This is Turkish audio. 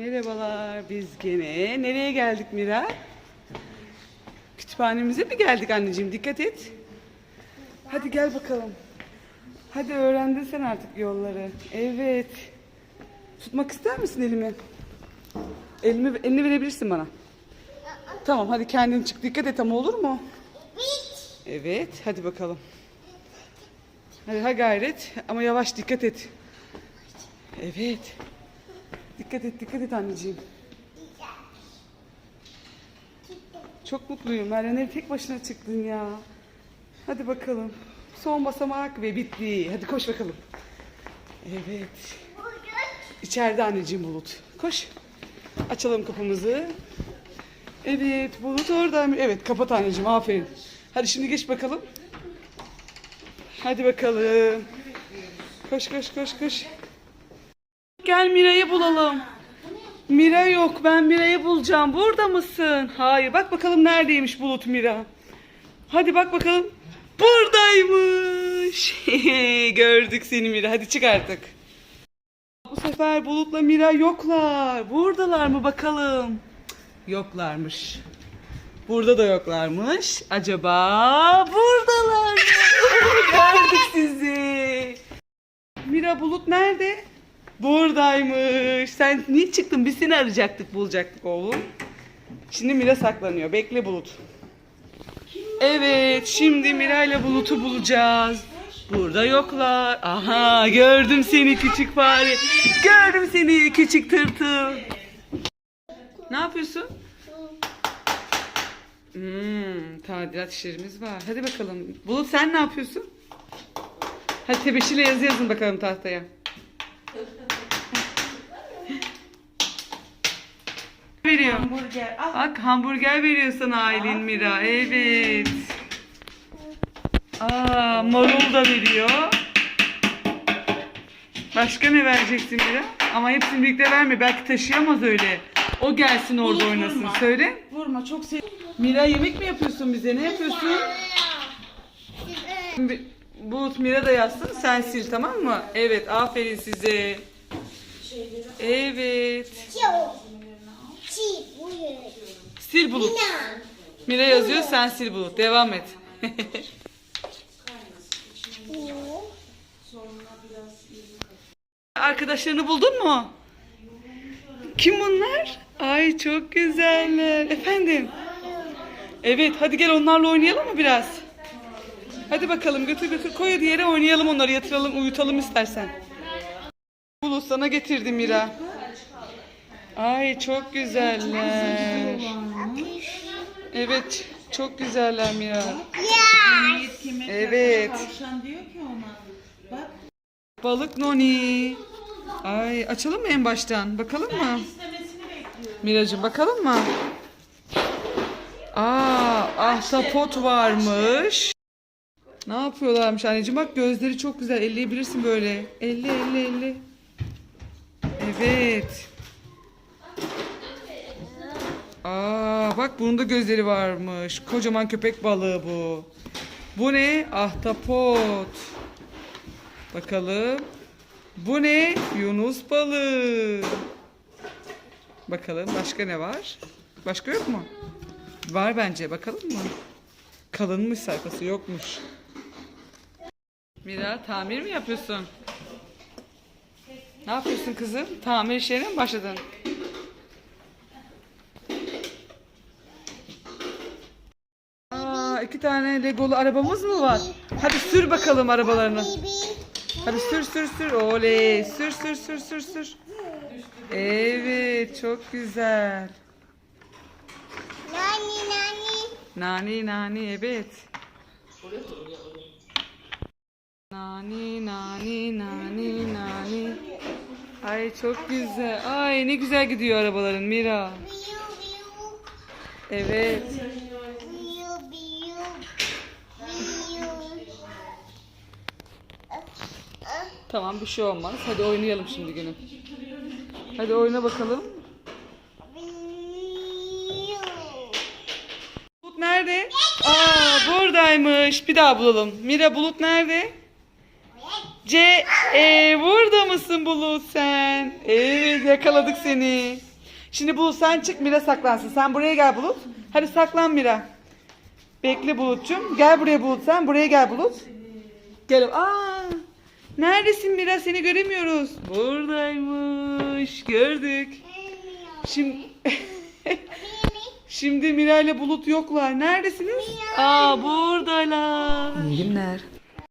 Merhabalar. Biz gene nereye geldik Mira? Kütüphanemize mi geldik anneciğim? Dikkat et. Hadi gel bakalım. Hadi öğrendin sen artık yolları. Evet. Tutmak ister misin elimi? Elimi, elini verebilirsin bana. Tamam hadi kendin çık. Dikkat et ama olur mu? Evet. Hadi bakalım. Hadi ha gayret. Ama yavaş dikkat et. Evet. Dikkat et, dikkat et anneciğim. Çok mutluyum. Meryem'e tek başına çıktın ya. Hadi bakalım. Son basamak ve bitti. Hadi koş bakalım. Evet. İçeride anneciğim Bulut. Koş. Açalım kapımızı. Evet, Bulut oradaymış. Evet, kapat anneciğim. Aferin. Hadi şimdi geç bakalım. Hadi bakalım. Koş koş koş koş. Gel Mira'yı bulalım. Mira yok. Ben Mira'yı bulacağım. Burada mısın? Hayır. Bak bakalım neredeymiş Bulut Mira. Hadi bak bakalım. Buradaymış. Gördük seni Mira. Hadi çık artık. Bu sefer Bulut'la Mira yoklar. Buradalar mı bakalım? Yoklarmış. Burada da yoklarmış. Acaba buradalar mı? Gördük sizi. Mira Bulut nerede? Buradaymış. Sen niye çıktın? Biz seni arayacaktık, bulacaktık oğlum. Şimdi Mira saklanıyor. Bekle Bulut. Evet, şimdi Mira ile Bulut'u bulacağız. Burada yoklar. Aha, gördüm seni küçük fare. Gördüm seni küçük tırtıl. Ne yapıyorsun? Hmm, tadilat işlerimiz var. Hadi bakalım. Bulut sen ne yapıyorsun? Hadi tebeşirle yazı yazın bakalım tahtaya. Veriyor. Hamburger. Al. Bak hamburger veriyor sana Aylin Mira. Evet. Aa, marul da veriyor. Başka ne vereceksin Mira? Ama hepsini birlikte verme. Belki taşıyamaz öyle. O gelsin orada Bulut oynasın. vurma. Söyle. Vurma çok sev. Mira yemek mi yapıyorsun bize? Ne yapıyorsun? Şimdi Bulut Mira da yazsın. Sen sil tamam mı? Evet. Aferin size. Evet. Sil Bulut. Mira yazıyor. Sen sil Bulut. Devam et. Arkadaşlarını buldun mu? Kim bunlar? Ay çok güzeller. Efendim? Evet hadi gel onlarla oynayalım mı biraz? Hadi bakalım götür götür koy hadi yere oynayalım onları yatıralım uyutalım istersen. Bulut sana getirdim Mira. Ay çok güzeller. Evet çok güzeller Mira. Kime Evet. Balık noni. Ay açalım mı en baştan? Bakalım mı? Miracığım bakalım mı? Aa, ahtapot varmış. Ne yapıyorlarmış anneciğim? Bak gözleri çok güzel. Elleyebilirsin böyle. Elle elle elle. Evet. Aa, bak bunun da gözleri varmış. Kocaman köpek balığı bu. Bu ne? Ahtapot. Bakalım. Bu ne? Yunus balığı. Bakalım başka ne var? Başka yok mu? Var bence. Bakalım mı? Kalınmış sayfası yokmuş. Mira tamir mi yapıyorsun? Ne yapıyorsun kızım? Tamir işlerine mi başladın? Aa, iki tane Legolu arabamız mı var? Hadi sür bakalım arabalarını. Hadi sür sür sür. Oley. Sür sür sür sür sür. Evet çok güzel. Nani nani evet. Nani nani nani nani. Ay çok güzel. Ay ne güzel gidiyor arabaların Mira. Evet. Tamam bir şey olmaz. Hadi oynayalım şimdi günü. Hadi oyna bakalım. Bulut nerede? Aa buradaymış. Bir daha bulalım. Mira Bulut nerede? C e, burada mısın Bulut sen? Evet yakaladık seni. Şimdi Bulut sen çık Mira saklansın. Sen buraya gel Bulut. Hadi saklan Mira. Bekle Bulut'cum. Gel buraya Bulut sen. Buraya gel Bulut. Gel. Aa! Neredesin Mira? Seni göremiyoruz. Buradaymış. Gördük. Şimdi Şimdi Mira ile Bulut yoklar. Neredesiniz? Aa buradalar. İyi günler.